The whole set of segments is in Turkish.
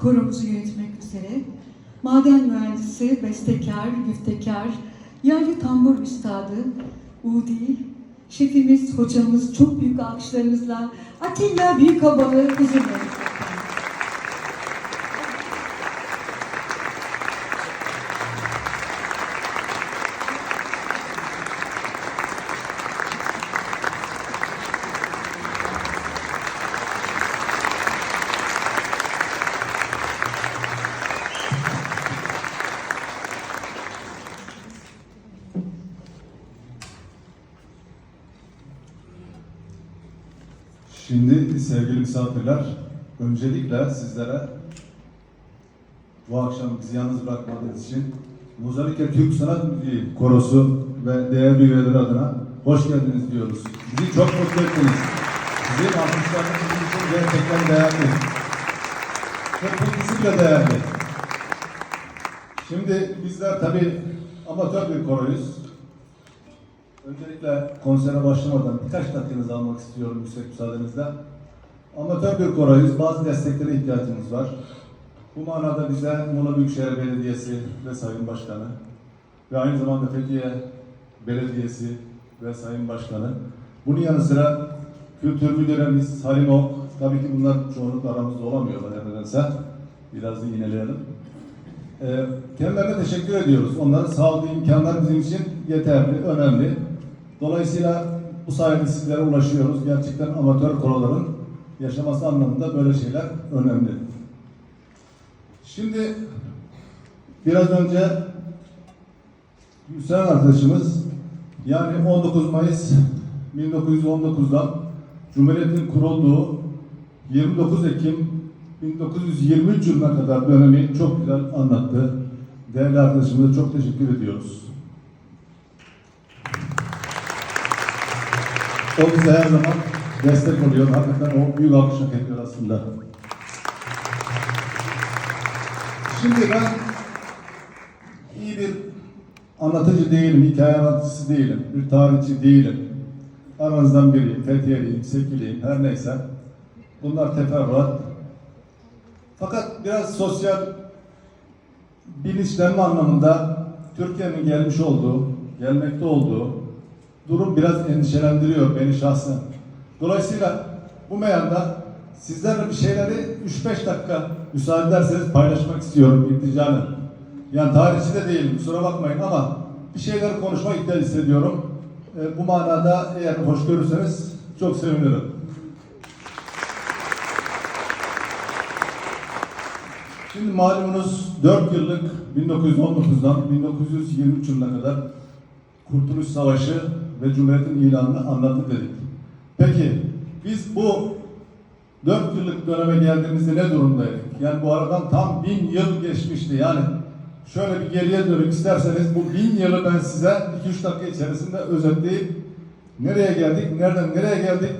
koromuzu yönetmek üzere maden mühendisi, bestekar, güftekar, yerli tambur üstadı, Udi, şefimiz, hocamız çok büyük alkışlarınızla Atilla Büyükabalı huzurlarınızda. Sevgili misafirler, öncelikle sizlere bu akşam bizi yalnız bırakmadığınız için Muzaffer Türk Sanat Müziği Korosu ve değerli üyeleri adına hoş geldiniz diyoruz. Bizi çok mutlu ettiniz. Sizin alkışlarınız bizim için gerçekten değerli. Çok mutlusuyla değerli. Şimdi bizler tabii amatör bir koroyuz. Öncelikle konsere başlamadan birkaç dakikanızı almak istiyorum yüksek müsaadenizle. Amatör bir koroyuz. Bazı desteklere ihtiyacımız var. Bu manada bize Muğla Büyükşehir Belediyesi ve Sayın Başkanı ve aynı zamanda Fethiye Belediyesi ve Sayın Başkanı. Bunun yanı sıra Kültür Müdürümüz Halim Ok, tabii ki bunlar çoğunlukla aramızda olamıyorlar nedense. Biraz da yineleyelim. Ee, kendilerine teşekkür ediyoruz. Onların sağladığı imkanlar bizim için yeterli, önemli. Dolayısıyla bu sayede sizlere ulaşıyoruz. Gerçekten amatör koroların yaşaması anlamında böyle şeyler önemli. Şimdi biraz önce Hüseyin arkadaşımız yani 19 Mayıs 1919'dan Cumhuriyet'in kurulduğu 29 Ekim 1923 yılına kadar dönemi çok güzel anlattı. Değerli arkadaşımıza çok teşekkür ediyoruz. O bize her zaman destek oluyor. Hakikaten o büyük alkış hak ediyor aslında. Şimdi ben iyi bir anlatıcı değilim, hikaye anlatıcısı değilim, bir tarihçi değilim. Aranızdan biriyim, Fethiye'liyim, Sekiliyim, her neyse. Bunlar teferruat. Fakat biraz sosyal bilinçlenme anlamında Türkiye'nin gelmiş olduğu, gelmekte olduğu durum biraz endişelendiriyor beni şahsen. Dolayısıyla bu meyanda sizlerle bir şeyleri 3-5 dakika müsaade ederseniz paylaşmak istiyorum ilticanı. Yani tarihçi de değilim kusura bakmayın ama bir şeyler konuşmak ihtiyacı hissediyorum. E, bu manada eğer hoş görürseniz çok sevinirim. Şimdi malumunuz 4 yıllık 1919'dan 1923 yılına kadar Kurtuluş Savaşı ve Cumhuriyet'in ilanını anlattık dedik. Peki biz bu 4 yıllık döneme geldiğimizde ne durumdaydık? Yani bu aradan tam bin yıl geçmişti. Yani şöyle bir geriye dönük isterseniz bu bin yılı ben size 2-3 dakika içerisinde özetleyip nereye geldik, nereden nereye geldik,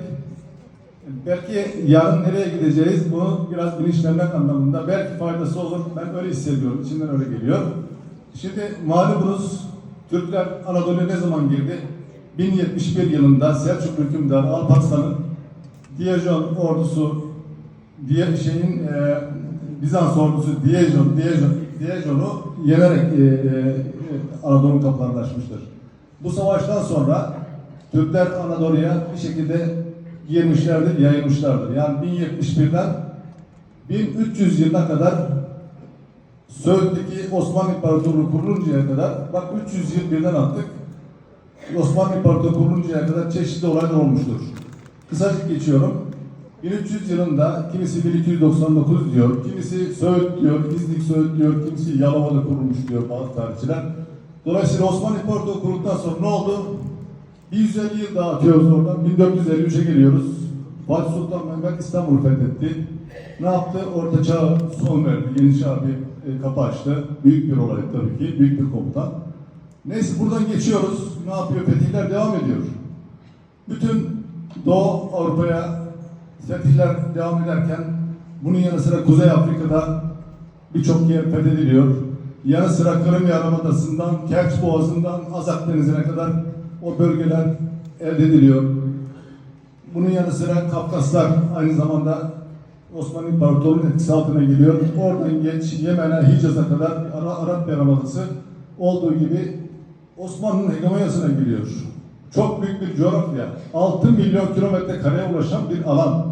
belki yarın nereye gideceğiz bunu biraz bilinçlenmek anlamında belki faydası olur. Ben öyle hissediyorum. İçimden öyle geliyor. Şimdi malumunuz Türkler Anadolu'ya ne zaman girdi? 1071 yılında Selçuklu hükümdarı Alparslan'ın Diyojen ordusu diye şeyin e, Bizans ordusu Diyojen Diyojen Diyojen'u yenerek e, e, Anadolu kapılarını açmıştır. Bu savaştan sonra Türkler Anadolu'ya bir şekilde girmişlerdir, yayılmışlardır. Yani 1071'den 1300 yılına kadar Söğüt'teki Osmanlı İmparatorluğu kuruluncaya kadar bak 300 yıl birden attık. Osmanlı İmparatorluğu kuruluncaya kadar çeşitli olaylar olmuştur. Kısacık geçiyorum. 1300 yılında kimisi 1299 diyor, kimisi Söğüt diyor, İznik Söğüt diyor, kimisi Yalova'da kurulmuş diyor bazı tarihçiler. Dolayısıyla Osmanlı İmparatorluğu kurulduktan sonra ne oldu? Bir 150 yıl daha atıyoruz oradan. 1453'e geliyoruz. Fatih Sultan Mehmet İstanbul'u fethetti. Ne yaptı? Orta Çağ son verdi. Yeni Çağ bir e, kapı açtı. Büyük bir olay tabii ki. Büyük bir komutan. Neyse buradan geçiyoruz. Ne yapıyor? Fetihler devam ediyor. Bütün Doğu Avrupa'ya fetihler devam ederken bunun yanı sıra Kuzey Afrika'da birçok yer fethediliyor. Yanı sıra Kırım Yarımadası'ndan, Kerç Boğazı'ndan Azak Denizi'ne kadar o bölgeler elde ediliyor. Bunun yanı sıra Kafkaslar aynı zamanda Osmanlı İmparatorluğu'nun etkisi altına geliyor. Oradan geç Yemen'e, Hicaz'a kadar Ara, Arap Yarımadası olduğu gibi Osmanlı'nın hegemonyasına giriyor. Çok büyük bir coğrafya. 6 milyon kilometre kareye ulaşan bir alan.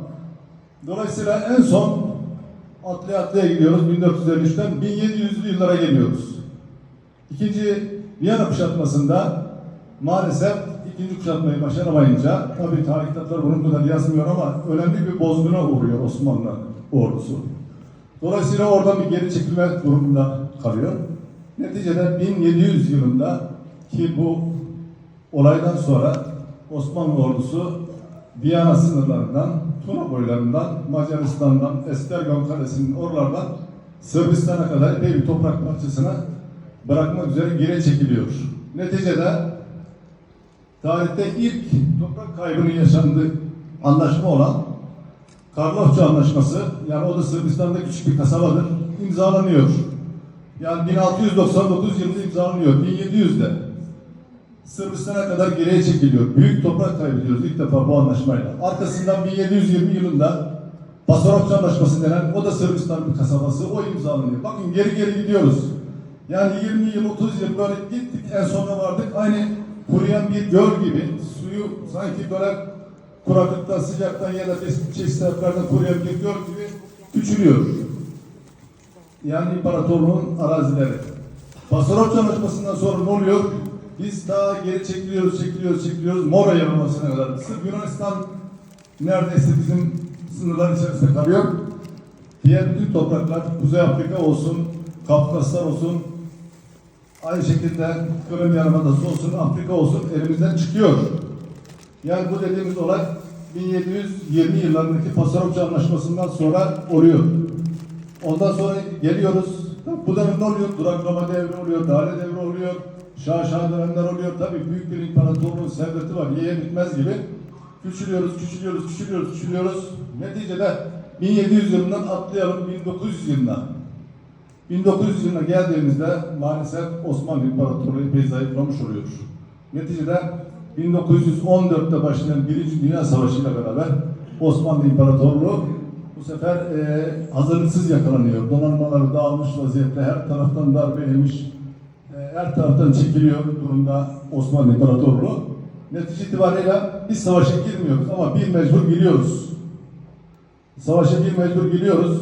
Dolayısıyla en son atlaya atlaya gidiyoruz 1453'ten 1700'lü yıllara geliyoruz. İkinci Viyana kuşatmasında maalesef ikinci kuşatmayı başaramayınca tabii tarih kitapları bunun kadar yazmıyor ama önemli bir bozguna uğruyor Osmanlı ordusu. Dolayısıyla oradan bir geri çekilme durumunda kalıyor. Neticede 1700 yılında ki bu olaydan sonra Osmanlı ordusu Viyana sınırlarından, Tuna boylarından, Macaristan'dan, Estergon Kalesi'nin oralardan Sırbistan'a kadar epey bir toprak parçasına bırakmak üzere geri çekiliyor. Neticede tarihte ilk toprak kaybının yaşandığı anlaşma olan Karlofça Anlaşması, yani o da Sırbistan'da küçük bir kasabadır, imzalanıyor. Yani 1699 yılında imzalanıyor, 1700'de. Sırbistan'a kadar geriye çekiliyor. Büyük toprak kaybediyoruz ilk defa bu anlaşmayla. Arkasından 1720 yılında Basarokça Anlaşması denen o da Sırbistan bir kasabası o imzalanıyor. Bakın geri geri gidiyoruz. Yani 20 yıl 30 yıl böyle gittik en sonuna vardık. Aynı kuruyan bir göl gibi suyu sanki böyle kuraklıktan sıcaktan ya da çeşitli sebeplerden kuruyan bir göl gibi küçülüyor. Yani imparatorluğun arazileri. Basarokça Anlaşması'ndan sonra ne oluyor? Biz daha geri çekiliyoruz, çekiliyoruz, çekiliyoruz. Mora Yarımadası'na kadar. Sırf Yunanistan neredeyse bizim sınırlar içerisinde kalıyor. Diğer bütün topraklar, Kuzey Afrika olsun, Kafkaslar olsun, aynı şekilde Kırım Yarımadası olsun, Afrika olsun elimizden çıkıyor. Yani bu dediğimiz olay 1720 yıllarındaki Pasarokça Anlaşması'ndan sonra oluyor. Ondan sonra geliyoruz. Bu dönem ne oluyor? Duraklama devri oluyor, Dale devri oluyor, Şah dönemler oluyor. Tabii büyük bir imparatorluğun serveti var. Yiye bitmez gibi. Küçülüyoruz, küçülüyoruz, küçülüyoruz, küçülüyoruz. Neticede 1700 yılından atlayalım 1900 yılına. 1900 yılına geldiğimizde maalesef Osmanlı İmparatorluğu epey zayıflamış oluyor. Neticede 1914'te başlayan Birinci Dünya Savaşı ile beraber Osmanlı İmparatorluğu bu sefer e, hazırlıksız yakalanıyor. Donanmaları dağılmış vaziyette, her taraftan darbe yemiş, her taraftan çekiliyor durumda Osmanlı İmparatorluğu. Netice itibariyle biz savaşa girmiyoruz ama bir mecbur giriyoruz. Savaşa bir mecbur giriyoruz.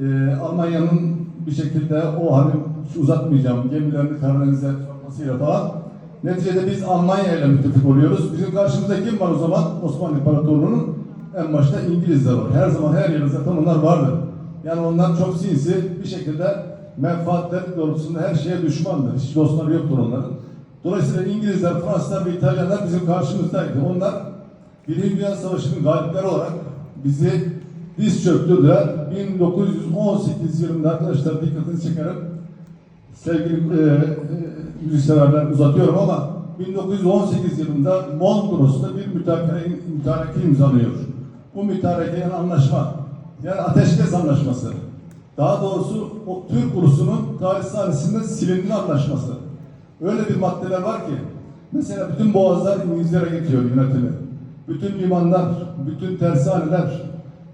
E, Almanya'nın bir şekilde o hani uzatmayacağım gemilerini Karadeniz'e sokmasıyla falan. Neticede biz Almanya ile müttefik oluyoruz. Bizim karşımızda kim var o zaman? Osmanlı İmparatorluğu'nun en başta İngilizler var. Her zaman her yerde zaten onlar vardır. Yani onlar çok sinsi bir şekilde menfaatleri doğrultusunda her şeye düşmandır. Hiç dostları yoktur onların. Dolayısıyla İngilizler, Fransızlar ve İtalyanlar bizim karşımızdaydı. Onlar Birinci Dünya Savaşı'nın galipleri olarak bizi diz çöktürdüler. 1918 yılında arkadaşlar dikkatinizi çekerim. Sevgili e, e, uzatıyorum ama 1918 yılında Mondros'ta bir mütareke, imzalıyor. Bu mütareke yani anlaşma, yani ateşkes anlaşması. Daha doğrusu o Türk ulusunun tarih sahnesinde silinme anlaşması. Öyle bir maddeler var ki, mesela bütün boğazlar İngilizlere geçiyor yönetimi. Bütün limanlar, bütün tersaneler,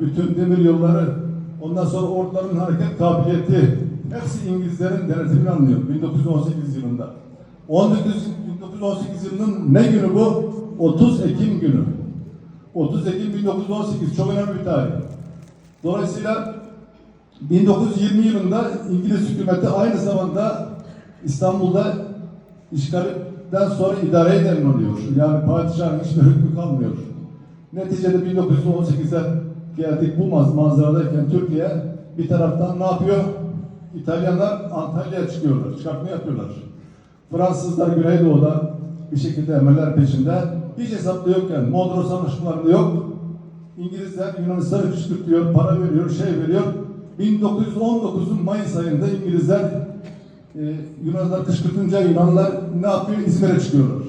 bütün demir yolları, ondan sonra orduların hareket kabiliyeti, hepsi İngilizlerin denetimini alınıyor 1918 yılında. 19, 1918 yılının ne günü bu? 30 Ekim günü. 30 Ekim 1918 çok önemli bir tarih. Dolayısıyla 1920 yılında İngiliz hükümeti aynı zamanda İstanbul'da işgalden sonra idareye devrediyor. Yani padişahın hiçbir hükmü kalmıyor. Neticede 1918'de geldik bu manzaradayken Türkiye bir taraftan ne yapıyor? İtalyanlar Antalya'ya çıkıyorlar, çıkartma yapıyorlar. Fransızlar Güneydoğu'da bir şekilde emeller peşinde. Hiç hesapta yokken, Mondros anlaşmalarında yok. İngilizler Yunanistan'ı kışkırtıyor, para veriyor, şey veriyor. 1919'un Mayıs ayında İngilizler e, Yunanlar kışkırtınca Yunanlar ne yapıyor? İzmir'e çıkıyorlar.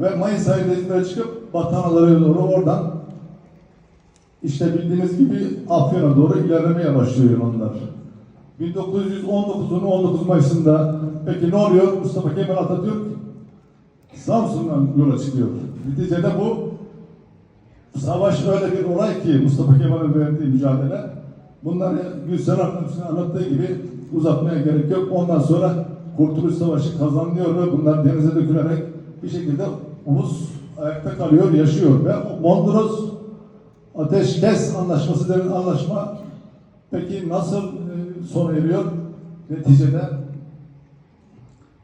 Ve Mayıs ayında İzmir'e çıkıp Batanalara doğru oradan işte bildiğiniz gibi Afyon'a doğru ilerlemeye başlıyor Yunanlar. 1919'un 19 Mayıs'ında peki ne oluyor? Mustafa Kemal Atatürk Samsun'dan yola çıkıyor. Neticede bu savaş öyle bir olay ki Mustafa Kemal'in verdiği mücadele. Bunları Gülsen Hanım'ın anlattığı gibi uzatmaya gerek yok. Ondan sonra Kurtuluş Savaşı kazanılıyor ve bunlar denize dökülerek bir şekilde ulus ayakta kalıyor, yaşıyor. Ve Mondros Ateşkes Anlaşması denen anlaşma peki nasıl e, sona eriyor? Neticede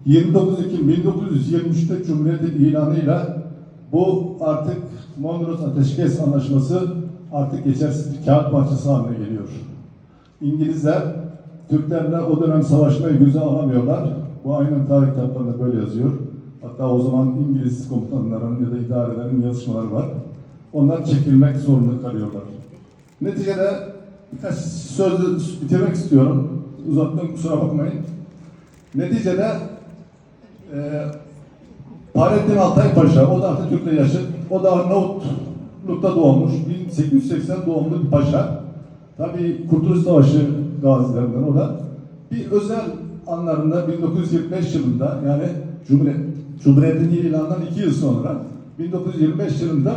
29 Ekim 1923'te Cumhuriyet'in ilanıyla bu artık Mondros Ateşkes Anlaşması artık geçersiz bir kağıt parçası haline geliyor. İngilizler Türklerle o dönem savaşmayı göze alamıyorlar. Bu aynen tarih kitaplarında böyle yazıyor. Hatta o zaman İngiliz komutanların ya da idarelerin yazışmaları var. Onlar çekilmek zorunda kalıyorlar. Neticede birkaç söz bitirmek istiyorum. Uzattım kusura bakmayın. Neticede e, Fahrettin Altay Paşa, o da Atatürk'te yaşıt, o da Arnavutluk'ta doğmuş, 1880 doğumlu bir paşa. Tabii Kurtuluş Savaşı gazilerinden o da. Bir özel anlarında 1925 yılında yani Cumhuriyet, Cumhuriyet'in ilanından iki yıl sonra 1925 yılında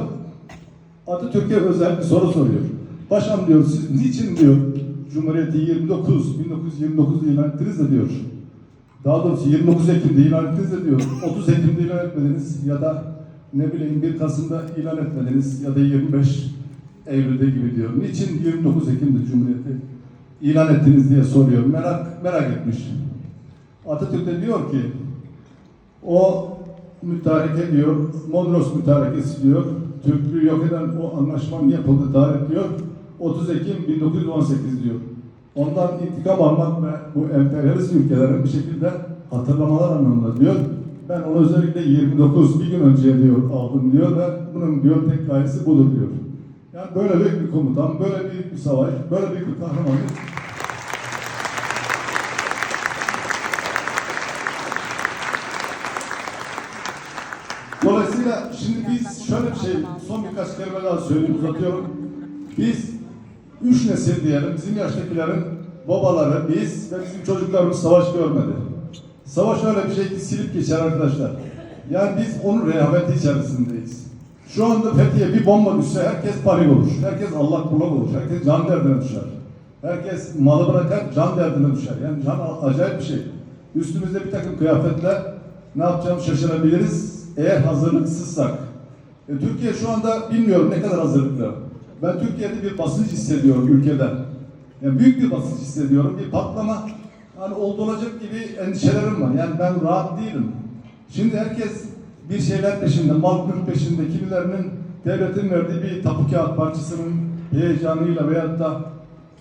Atatürk'e özel bir soru soruyor. Paşam diyor niçin diyor Cumhuriyeti 29, 1929'da ilan ettiniz de diyor. Daha doğrusu 29 Ekim'de ilan ettiniz de diyor. 30 Ekim'de ilan etmediniz ya da ne bileyim 1 Kasım'da ilan etmediniz ya da 25 Eylül'de gibi diyor. Niçin 29 Ekim'de Cumhuriyeti ilan ettiniz diye soruyor. Merak merak etmiş. Atatürk de diyor ki o mütareke diyor, Mondros mütarekesi diyor, Türklüğü yok eden o anlaşmanın yapıldığı tarih diyor, 30 Ekim 1918 diyor. Ondan intikam almak ve bu emperyalist ülkelerin bir şekilde hatırlamalar anlamında diyor. Ben onu özellikle 29 bir gün önce diyor aldım diyor ve bunun diyor tek gayesi budur diyor. Yani böyle büyük bir komutan, böyle büyük bir savaş, böyle büyük bir kahramanlık Dolayısıyla şimdi biz şöyle bir şey, son birkaç kelime daha söyleyeyim, uzatıyorum. Biz üç nesil diyelim, bizim yaştakilerin babaları, biz ve bizim çocuklarımız savaş görmedi. Savaş öyle bir şey ki silip geçer arkadaşlar. Yani biz onun rehaveti içerisindeyiz. Şu anda Fethiye bir bomba düşse herkes panik olur. Herkes Allah kulak olur. Herkes can derdine düşer. Herkes malı bırakar can derdine düşer. Yani can acayip bir şey. Üstümüzde bir takım kıyafetler ne yapacağımızı şaşırabiliriz eğer hazırlıksızsak. E, Türkiye şu anda bilmiyorum ne kadar hazırlıklı. Ben Türkiye'de bir basınç hissediyorum ülkeden. Yani büyük bir basınç hissediyorum. Bir patlama hani oldu olacak gibi endişelerim var. Yani ben rahat değilim. Şimdi herkes bir şeyler peşinde, mal mülk peşinde, kimilerinin devletin verdiği bir tapu kağıt parçasının heyecanıyla veyahut da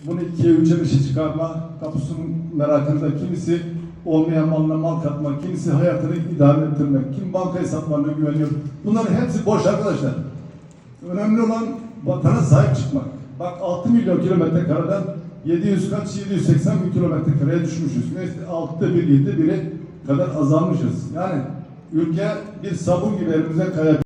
bunu ikiye üçe beşe çıkarma tapusunun merakında kimisi olmayan malına mal katmak, kimisi hayatını idame ettirmek, kim banka hesaplarına güveniyor. Bunların hepsi boş arkadaşlar. Önemli olan vatana sahip çıkmak. Bak 6 milyon kilometre kareden 700 kaç 780 bin kilometre kareye düşmüşüz. Neyse 6'da bir 7'de biri kadar azalmışız. Yani ülke bir sabun gibi elimize kayabilir.